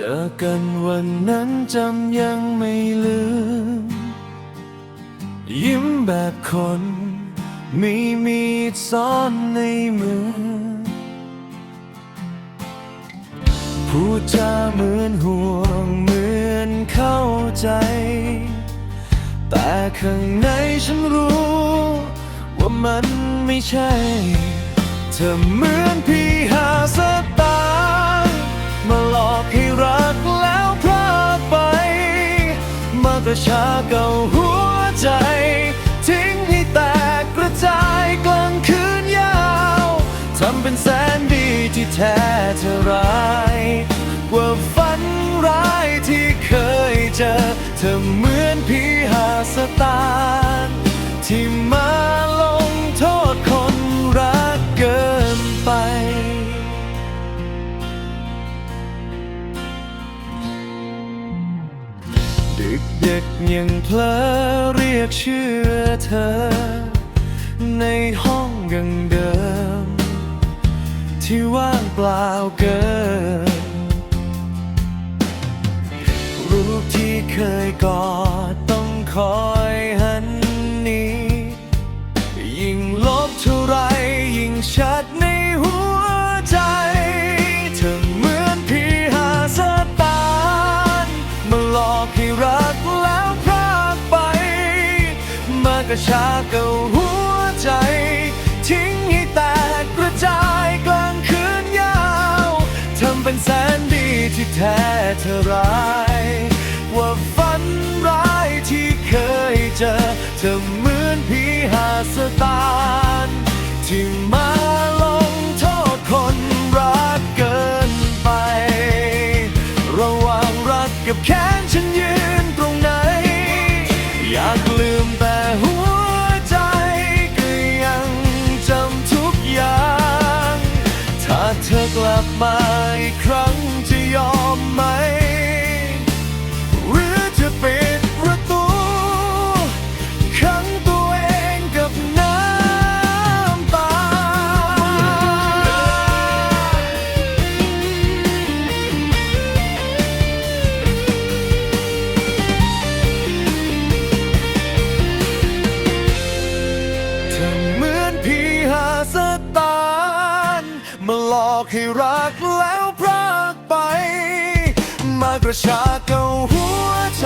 เจอกันวันนั้นจำยังไม่ลืม ยิ้มแบบคนมีมีดซ่อนในมือ พูดจาเหมือนห่วงเหมือนเข้าใจ แต่ข้างในฉันรู้ ว่ามันไม่ใช่ เธอเหมือนพี่หาส มากระชากเอาหัวใจ ทิ้งให้แตกกระจายกลางคืนยาวทำเป็นแสนดีที่แท้เธอร้าย กว่าฝันร้ายที่เคยเจอ เธอเหมือนผีหาสตางค์ที่มา กเด็กยังเพลอเรียกชื่อเธอ ในห้องยังเดิม ที่ว่างเปล่าเกิน รูปที่เคยกอดต้องคอยหันหนี้ ยิ่งลบเท่าไรยิ่งชัดในหัวใจ เธอเหมือนพี่หาสตางค์มาหลอกให้รัก กระชากเอาหัวใจ ทิ้งให้แตกกระจายกลางคืนยาวทำเป็นแสนดีที่แท้เธอร้าย ว่าฝันร้ายที่เคยเจอ เธอเหมือนพี่หาสตางค์ที่มาลงโทษคนรักเกินไป ระหว่างรักกับแค้นฉันยืน อีกครั้งจะยอมไหม หรือจะปิดประตูขังตัวเองกับน้ำตา เธอเหมือนพี่หาสตางค์มาหลอกให้รักแล้ว ระชากเอาหัวใจ